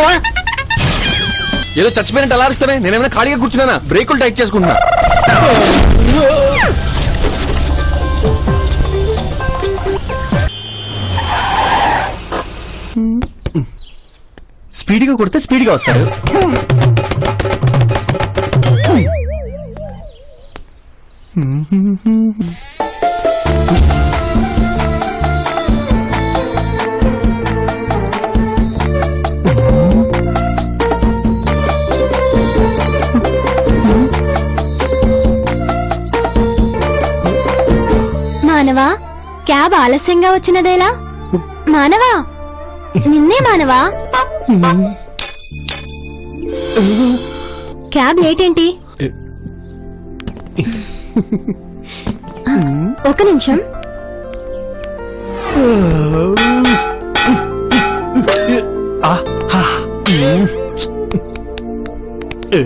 చూసావా? ఏదో చచ్చిపోయినట్టు అలా అరుస్తానే నేనేమైనా ఖాళీగా కూర్చున్నానా? బ్రేకులు టైట్ చేసుకుంటున్నా. స్పీడ్గా కొడితే స్పీడ్గా వస్తారు మానవా? క్యాబ్ ఆలస్యంగా వచ్చినదేలా? మానవా? నిన్నే మానవా? క్యాబ్ లేట్ ఏంటి ఒక నిమిషం. ఆ, ఏ?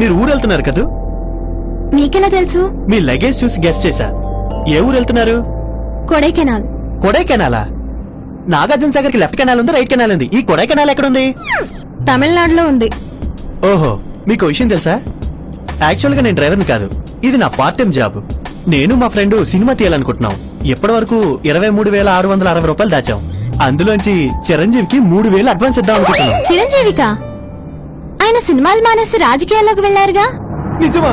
మీరు ఊరు వెళ్తున్నారు కదూ? మీకెలా తెలుసు? మీ లగేజ్ చూసి గెస్ చేశా ఏ ఊరు వెళ్తున్నారు కొడైకెనాల్. కొడైకెనాలా? నాగార్జున సాగర్కి లెఫ్ట్ కెనాల్ ఉంది రైట్ కెనాల్ ఉంది. ఈ కొడైకెనాల్ ఎక్కడుంది? తమిళనాడులో ఉంది. ఓహో మీకు విషయం తెలుసా? యాక్చువల్గా నేను డ్రైవర్ని కాదు. ఇది నా పార్ట్ టైం జాబ్. నేను మా ఫ్రెండ్ సినిమా తీయాలనుకుంటున్నాం. ఇప్పటి వరకు ఇరవై మూడు వేల ఆరు వందల అరవై రూపాయలు దాచాం. అందులోంచి చిరంజీవికి మూడు వేలు అడ్వాన్స్ ఇద్దాం అనుకుంటున్నాం. చిరంజీవిక? ఆయన సినిమాలు మానేసి రాజకీయాల్లోకి వెళ్ళారుగా నిజమా?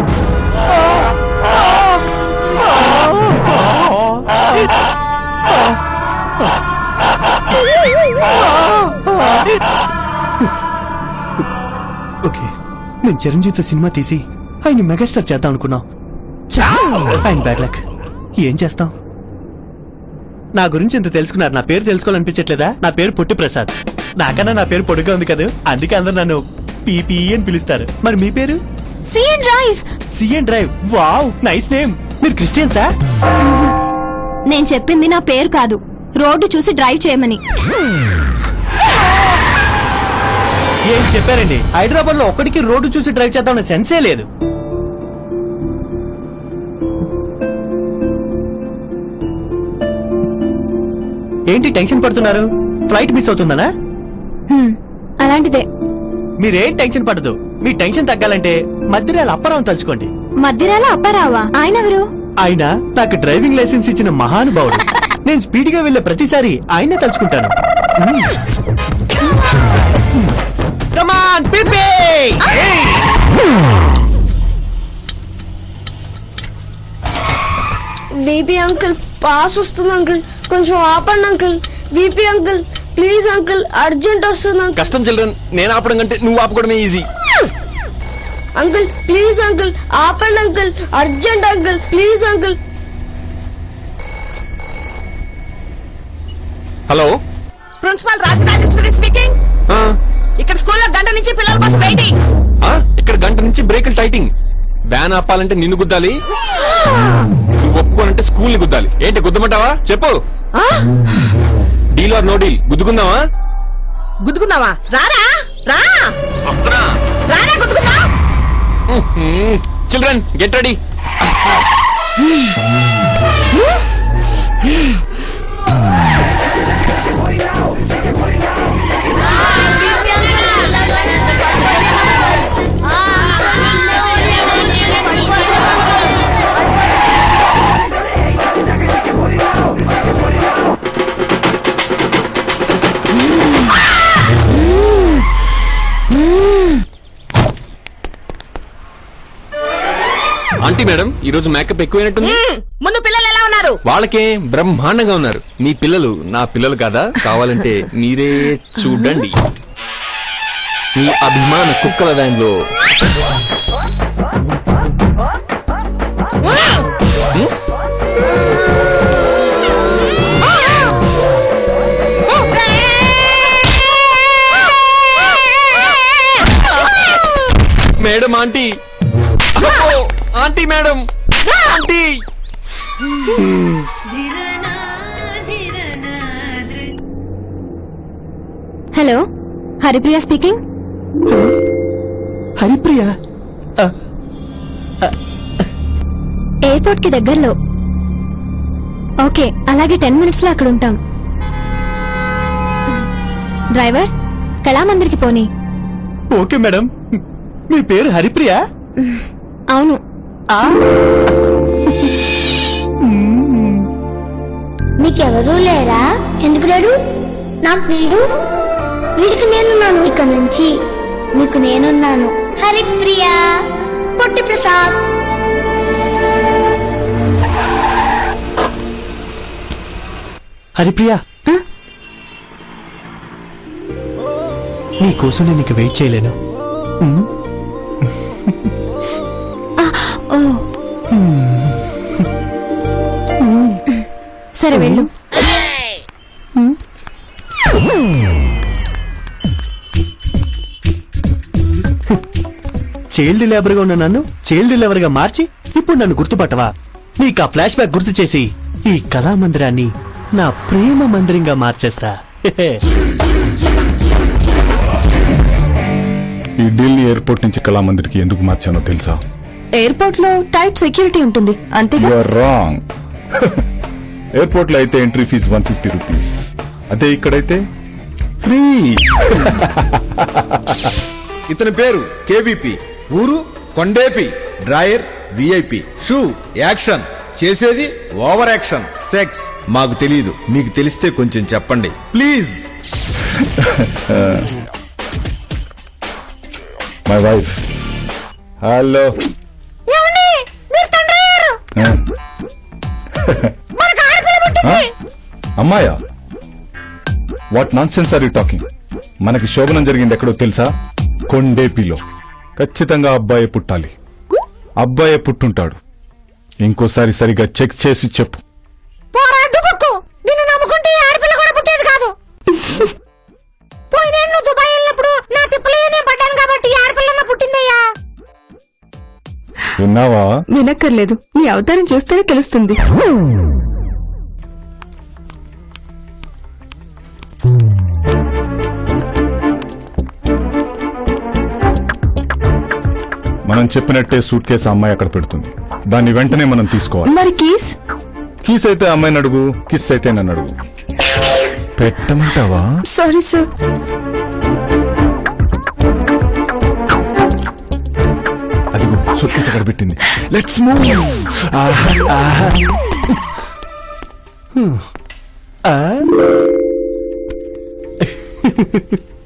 ఓకే నేను చిరంజీవితో సినిమా తీసి ఆయన మెగాస్టార్ చేద్దాం అనుకున్నాం! ఆయన బ్యాడ్ లక్. ఏం చేస్తాం? నా గురించి ఇంత తెలుసుకున్నారు. నా పేరు తెలుసుకోవాలనిపించట్లేదా? నా పేరు పొట్టి ప్రసాద్. నాకన్నా నా పేరు పొడుగా ఉంది కదా? అందుకే అందరు నన్ను పీపీ అని పిలుస్తారు. మరి మీ పేరు? C N drive. C N drive. Wow nice name. మీరు క్రిస్టియన్సా? నేను చెప్పింది నా పేరు కాదు. రోడ్డు చూసి డ్రైవ్ చేయమని. ఏం చెప్పారండి? హైదరాబాద్లో ఒక్కడికి రోడ్డు చూసి డ్రైవ్ చేద్దామన్న సెన్సే లేదు. ఏంటి టెన్షన్ పడుతున్నారు? ఫ్లైట్ మిస్ అవుతుందనా? అలాంటిదే. మీరేం టెన్షన్ పడదు. మీ టెన్షన్ తగ్గాలంటే మధ్యరాల అప్పరావు తలుచుకోండి. మధ్యరాల అప్పారావా? ఆయన ఎవరు? ఆయన నాకు డ్రైవింగ్ లైసెన్స్ ఇచ్చిన మహానుభావుడు. నేను స్పీడ్గా వెళ్ళే ప్రతిసారి ఆయనే తలుచుకుంటాను. వీపీ అంకుల్ పాస్ వస్తుంది అంకుల్ కొంచెం ఆపండి uncle. V P uncle. Please uncle. Urgent వస్తుంది అంకుల్. కష్టం చిల్డ్రన్. నేను ఆపడం కంటే నువ్వు ఆపుకోవడమే ఈజీ అంకుల్ ప్లీజ్ అంకుల్. ఆపండి uncle. Urgent uncle. Please uncle. Hello principal Rajarajeshwari speaking ఇక్కడ స్కూల్లో గంట నుంచి పిల్లల కోసం వెయిటింగ్ ఆ, ఇక్కడ గంట నుంచి బ్రేకులు టైటింగ్ వ్యాన్ ఆపాలంటే నిన్ను గుద్దాలి. నువ్వు ఒప్పుకోనంటే స్కూల్ని గుద్దాలి. ఏంటి గుద్దమంటావా? చెప్పు. Deal or no deal. గుద్దుకుందావా? గుద్దుకుందావా? రారా? రా! రారా children get ready. Aunty madam ఈ రోజు మేకప్ ఎక్కువైనట్టుంది? ముందు పిల్లలు ఎలా ఉన్నారు? వాళ్ళకే బ్రహ్మాండంగా ఉన్నారు. మీ పిల్లలు నా పిల్లలు కాదా? కావాలంటే మీరే చూడండి. మీ అభిమాన కుక్కల van hello Haripriya speaking Haripriya? ఎయిర్పోర్ట్కి దగ్గరలో. ఓకే అలాగే టెన్ మినిట్స్లో అక్కడ ఉంటాం. డ్రైవర్ కళామందిర్కి పోనీ. Okay madam. మీ పేరు హరిప్రియ? అవును. ఆ, నీకెవరూ లేరా? ఎందుకు లేడు? నాకు వీడు వీడికి నేనున్నాను ఇక నుంచి. మీకు నేనున్నాను. హరిప్రియ పొట్టి ప్రసాద్ హరిప్రియ నీ కోసం నేను ఇక వెయిట్ చేయలేను. సరే వెళ్ళు. చైల్డ్ లేబర్గా ఉన్న నన్ను చైల్డ్ లేబర్గా మార్చి ఇప్పుడు నన్ను గుర్తుపట్టవా? నీకు ఆ ఫ్లాష్ బ్యాక్ గుర్తు చేసి ఈ కళామందిరాన్ని నా ప్రేమ మందిరంగా మార్చేస్తా. ఈ డీల్ని ఎయిర్పోర్ట్ నుంచి కళామందిర్కి ఎందుకు మార్చానో తెలుసా? ఎయిర్పోర్ట్లో టైట్ సెక్యూరిటీ ఉంటుంది అంతేగా? యూఆర్ రాంగ్ ఎయిర్పోర్ట్లో అయితే entry fees one fifty rupees. అదే ఇక్కడైతే ఫ్రీ. ఇతని పేరు కేబీపీ ఊరు Kondepi drawer V I P shoe action. చేసేది ఓవర్ యాక్షన్. సెక్స్. మాకు తెలియదు మీకు తెలిస్తే కొంచెం చెప్పండి. ప్లీజ్. మై వైఫ్ హలో అమ్మాయా? What nonsense are you talking మనకి శోభనం జరిగింది ఎక్కడో తెలుసా? కొండేపిలో. ఖచ్చితంగా అబ్బాయి పుట్టాలి. అబ్బాయే పుట్టుంటాడు. ఇంకోసారి సరిగా చెక్ చేసి చెప్పు. పోరా డుబుక్కు నిన్ను నమ్ముకుంటే ఈ ఆడపిల్ల కూడా పుట్టేది కాదు. పోయినేళ్ళు నువ్వు దుబాయ్ వెళ్ళినప్పుడు నా తిప్పలే నేను పడ్డాను కాబట్టి ఈ ఆడపిల్లన్న పుట్టిందయ్యా. విన్నావా? వినక్కర్లేదు. నీ అవతారం చూస్తేనే తెలుస్తుంది. మనం చెప్పినట్టే సూట్ కేసు అమ్మాయి అక్కడ పెడుతుంది. దాన్ని వెంటనే మనం తీసుకోవాలి. మరి కీస్? కీస్ అయితే అమ్మాయిని అడుగు కిస్ అయితే నన్ను అడుగు. పెట్టమంటావా? సారీ సార్ అదిగో సూట్ కేసు అక్కడ పెట్టింది. లెట్స్ మూవ్ ఆ?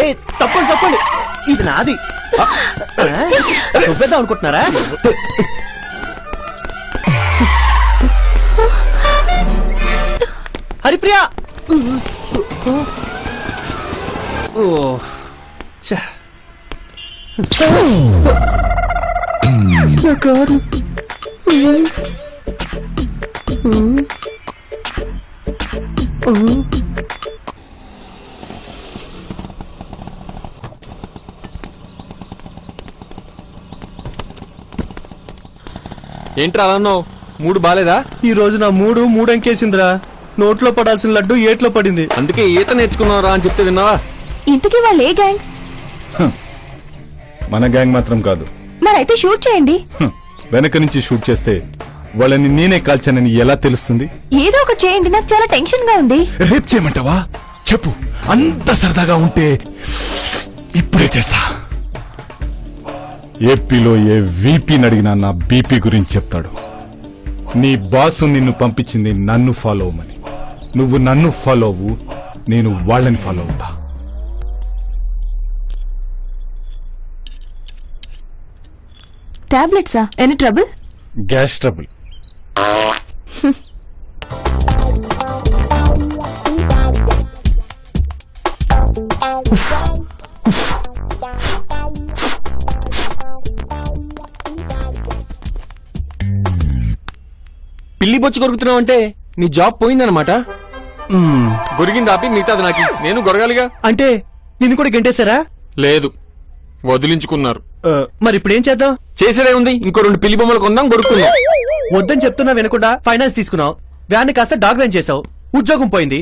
ఏ తప్పండి తప్పండి. ఇది నాది? రుబ్బేద్దాం అనుకుంటున్నారా? హరిప్రియ! ఓ. నా కారు. ఏంట్రా అలా అన్నావు? మూడు బాలేదా? ఈ రోజు నా మూడు మూడంకేసిందిరా. నోట్లో పడాల్సిన లడ్డు ఏట్లో పడింది. అందుకే ఈత నేర్చుకున్నావురా అని చెప్తే విన్నావా? ఇంతకీ వాళ్ళు ఏ గ్యాంగ్ మన గ్యాంగ్ మాత్రం కాదు. మరైతే షూట్ చేయండి. హ్మ్. వెనక నుంచి షూట్ చేస్తే వాళ్ళని నేనే కాల్చానని ఎలా తెలుస్తుంది? ఏదో ఒకటి చేయండి నాకు చాలా టెన్షన్గా ఉంది. రేప్ చేయమంటావా? చెప్పు. అంత సరదాగా ఉంటే ఇప్పుడే చేస్తా. ఏపీలో ఏ వీపీని అడిగినా నా బీపీ గురించి చెప్తాడు. నీ బాసు నిన్ను పంపించింది నన్ను ఫాలో అవ్వమని. నువ్వు నన్ను ఫాలో అవ్వు నేను వాళ్ళని ఫాలో అవుతా. టాబ్లెట్సా? Any trouble? Gas trouble. పిల్లి బొచ్చు కొరుకుతున్నావు అంటే నీ జాబ్ పోయిందనమాట. గొరిగింది ఆపి మిగతాది నాకు నేను గొరగాలిగా? అంటే నిన్ను కూడా గెంటేశారా? లేదు. వదిలించుకున్నారు. మరి ఇప్పుడు ఏం చేద్దాం? చేసేదే ఉంది. ఇంకో రెండు పిల్లి బొమ్మలు కొందాం కొడుకుందాం వద్దని చెప్తున్నా వినకుండా ఫైనాన్స్ తీసుకున్నావు. వ్యాన్ కాస్త డాగ్ వ్యాన్ చేసావు. ఉద్యోగం పోయింది.